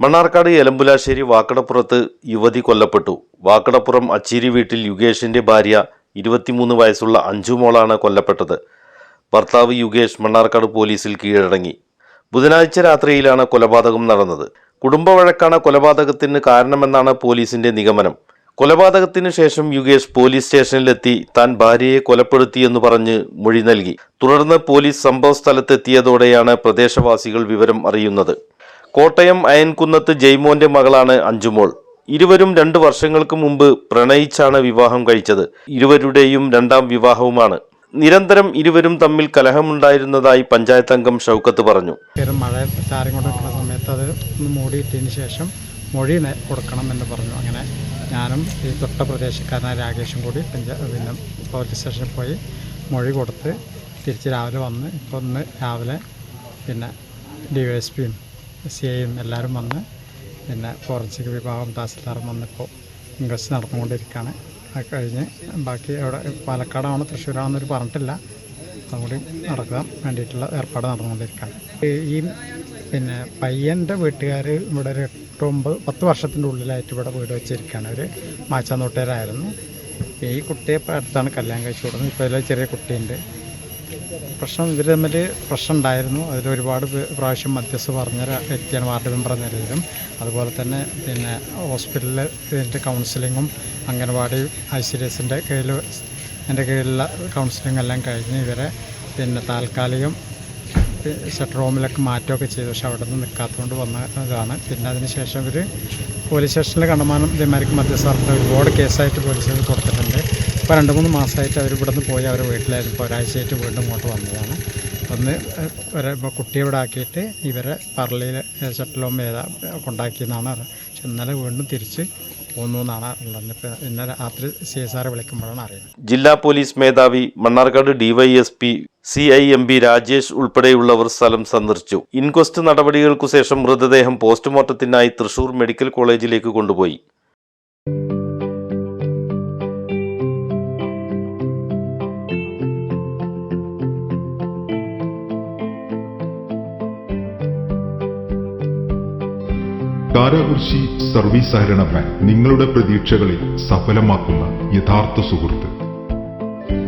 മണ്ണാർക്കാട് എലമ്പുലാശ്ശേരി വാക്കടപ്പുറത്ത് യുവതി കൊല്ലപ്പെട്ടു. വാക്കടപ്പുറം അച്ചീരി വീട്ടിൽ യുഗേഷിന്റെ ഭാര്യ ഇരുപത്തിമൂന്ന് വയസ്സുള്ള അഞ്ചുമോളാണ് കൊല്ലപ്പെട്ടത്. ഭർത്താവ് യുഗേഷ് മണ്ണാർക്കാട് പോലീസിൽ കീഴടങ്ങി. ബുധനാഴ്ച രാത്രിയിലാണ് കൊലപാതകം നടന്നത്. കുടുംബ വഴക്കാണ് കൊലപാതകത്തിന് കാരണമെന്നാണ് പോലീസിന്റെ നിഗമനം. കൊലപാതകത്തിന് ശേഷം യുഗേഷ് പോലീസ് സ്റ്റേഷനിലെത്തി താൻ ഭാര്യയെ കൊലപ്പെടുത്തിയെന്ന് പറഞ്ഞ് മൊഴി നൽകി. തുടർന്ന് പോലീസ് സംഭവ സ്ഥലത്തെത്തിയതോടെയാണ് പ്രദേശവാസികൾ വിവരം അറിയുന്നത്. കോട്ടയം അയൻകുന്നത്ത് ജയ്മോന്റെ മകളാണ് അഞ്ചുമോൾ. ഇരുവരും രണ്ട് വർഷങ്ങൾക്ക് മുമ്പ് പ്രണയിച്ചാണ് വിവാഹം കഴിച്ചത്. ഇരുവരുടെയും രണ്ടാം വിവാഹവുമാണ്. നിരന്തരം ഇരുവരും തമ്മിൽ കലഹമുണ്ടായിരുന്നതായി പഞ്ചായത്ത് അംഗം ഷൗക്കത്ത് പറഞ്ഞു. മഴ ചാരം കൊണ്ട് നിൽക്കുന്ന സമയത്ത് അത് ഒന്ന് മൂടിയിട്ടതിന് ശേഷം മൊഴി കൊടുക്കണം എന്ന് പറഞ്ഞു. അങ്ങനെ ഞാനും ഈ തൊട്ട പ്രദേശക്കാരനായ രാകേഷും കൂടി പഞ്ചായത്ത് പിന്നെ പോലീസ് സ്റ്റേഷനിൽ പോയി മൊഴി കൊടുത്ത് തിരിച്ച് രാവിലെ വന്ന് ഇപ്പോൾ ഇന്ന് രാവിലെ പിന്നെ ഡി വൈ എസ് പിയും സി ഐയും എല്ലാവരും വന്ന് പിന്നെ ഫോറൻസിക് വിഭാഗം തഹസിൽദാറും വന്നിപ്പോൾ ഇൻക്വസ്റ്റ് നടന്നുകൊണ്ടിരിക്കുകയാണ് അത് കഴിഞ്ഞ് ബാക്കി അവിടെ പാലക്കാടാണോ തൃശ്ശൂരാണെന്നൊരു പറഞ്ഞിട്ടില്ല. അതുകൂടി നടക്കാൻ വേണ്ടിയിട്ടുള്ള ഏർപ്പാട് നടന്നുകൊണ്ടിരിക്കുകയാണ് ഈ- പിന്നെ പയ്യന്റെ വീട്ടുകാർ ഇവിടെ ഒരു എട്ട് ഒമ്പത് പത്ത് വർഷത്തിന്റെ ഉള്ളിലായിട്ട് ഇവിടെ വീട് വെച്ചിരിക്കുകയാണ് അവർ മാച്ചാന്നോട്ടുകാരായിരുന്നു ഈ കുട്ടിയെ അടുത്താണ് കല്യാണം കഴിച്ചു കൊടുക്കുന്നത്. ഇപ്പോൾ ചെറിയ കുട്ടിയുണ്ട്. പ്രശ്നം ഇവർ തമ്മിൽ പ്രശ്നം ഉണ്ടായിരുന്നു. പേ- പ്രാവശ്യം മധ്യസ്ഥ പറഞ്ഞ വ്യക്തിയാണ് വാർഡ് മെമ്പർ എന്ന നിലയിലും. അതുപോലെ തന്നെ പിന്നെ ഹോസ്പിറ്റലിൽ ഇതിന്റെ കൗൺസിലിങ്ങും അംഗൻവാടി ഐ സി ഡി എസിന്റെ കീഴിൽ എന്റെ കീഴിലുള്ള കൗൺസിലിംഗ് എല്ലാം കഴിഞ്ഞ് ഇവരെ പിന്നെ താൽക്കാലികം ഷട്ടർ റൂമിലൊക്കെ മാറ്റുകയൊക്കെ ചെയ്തു. പക്ഷെ അവിടെ നിന്ന് നിൽക്കാത്തതുകൊണ്ട് വന്നതാണ്. പിന്നെ അതിന് ശേഷം ഇവർ പോലീസ് സ്റ്റേഷനിൽ കണ്ടമാനം ഇതേമാതിരിക്ക് മധ്യസ്ഥ ഒരുപാട് കേസായിട്ട് പോലീസുകൾ കൊടുത്തിട്ടുണ്ട്. ഇപ്പോൾ രണ്ട് മൂന്ന് മാസമായിട്ട് അവർ ഇവിടെ നിന്ന് പോയി അവരുടെ വീട്ടിലായിരുന്നു. ഇപ്പോൾ ഒരാഴ്ചയായിട്ട് വീണ്ടും ഇങ്ങോട്ട് വന്നതാണ്. വന്ന് ഇവരെ ഇപ്പോൾ കുട്ടിയെ ഇവിടെ ആക്കിയിട്ട് ഇവരെ പറളിയിൽ ഷട്ടിലും ഏതാ കൊണ്ടാക്കിയെന്നാണ് അറിയുന്നത് പക്ഷെ ഇന്നലെ വീണ്ടും തിരിച്ച് പോന്നു എന്നാണ് ഇപ്പം ഇന്നലെ രാത്രി സി എസ് ആർ വിളിക്കുമ്പോഴാണ് അറിയുന്നത്. ജില്ലാ പോലീസ് മേധാവി Mannarkkad DY S P C I M P Rajesh ഉൾപ്പെടെയുള്ളവർ സ്ഥലം സന്ദർശിച്ചു. ഇൻക്വസ്റ്റ് നടപടികൾക്കു ശേഷം മൃതദേഹം പോസ്റ്റ്മോർട്ടത്തിനായി തൃശൂർ മെഡിക്കൽ കോളേജിലേക്ക് കൊണ്ടുപോയി. കാരാകുർശി സർവീസ് സഹകരണ ബാങ്ക് നിങ്ങളുടെ പ്രതീക്ഷകളിൽ സഫലമാക്കുന്ന യഥാർത്ഥ സുഹൃത്ത്.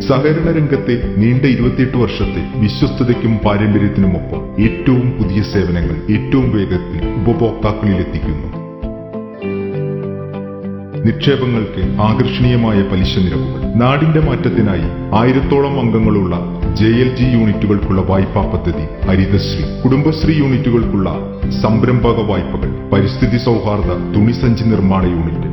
സഹകരണ രംഗത്തെ നീണ്ട ഇരുപത്തിയെട്ട് വർഷത്തെ വിശ്വസ്തതയ്ക്കും പാരമ്പര്യത്തിനുമൊപ്പം ഏറ്റവും പുതിയ സേവനങ്ങൾ ഏറ്റവും വേഗത്തിൽ ഉപഭോക്താക്കളിൽ എത്തിക്കുന്നു നിക്ഷേപങ്ങൾക്ക് ആകർഷണീയമായ പലിശ നിരക്കുകൾ നാടിന്റെ മാറ്റത്തിനായി ആയിരത്തോളം അംഗങ്ങളുള്ള ജെ എൽ ജി യൂണിറ്റുകൾക്കുള്ള വായ്പാ പദ്ധതി ഹരിതശ്രീ. കുടുംബശ്രീ യൂണിറ്റുകൾക്കുള്ള സംരംഭക വായ്പകൾ പരിസ്ഥിതി സൗഹാർദ്ദ തുണിസഞ്ചി നിർമ്മാണ യൂണിറ്റ്.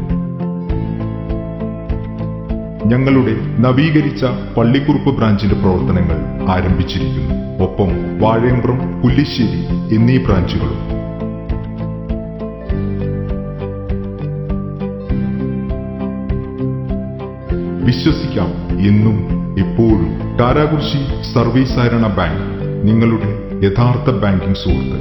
ഞങ്ങളുടെ നവീകരിച്ച പള്ളിക്കുറുപ്പ് ബ്രാഞ്ചിന്റെ പ്രവർത്തനങ്ങൾ ആരംഭിച്ചിരിക്കുന്നു. ഒപ്പം വാഴയമ്പ്രം പുല്ലിശ്ശേരി എന്നീ ബ്രാഞ്ചുകളും വിശ്വസിക്കാം എന്നും എപ്പോഴും കാരാകുർശി സർവീസ് സഹകരണ ബാങ്ക് നിങ്ങളുടെ യഥാർത്ഥ ബാങ്കിംഗ് സുഹൃത്ത്.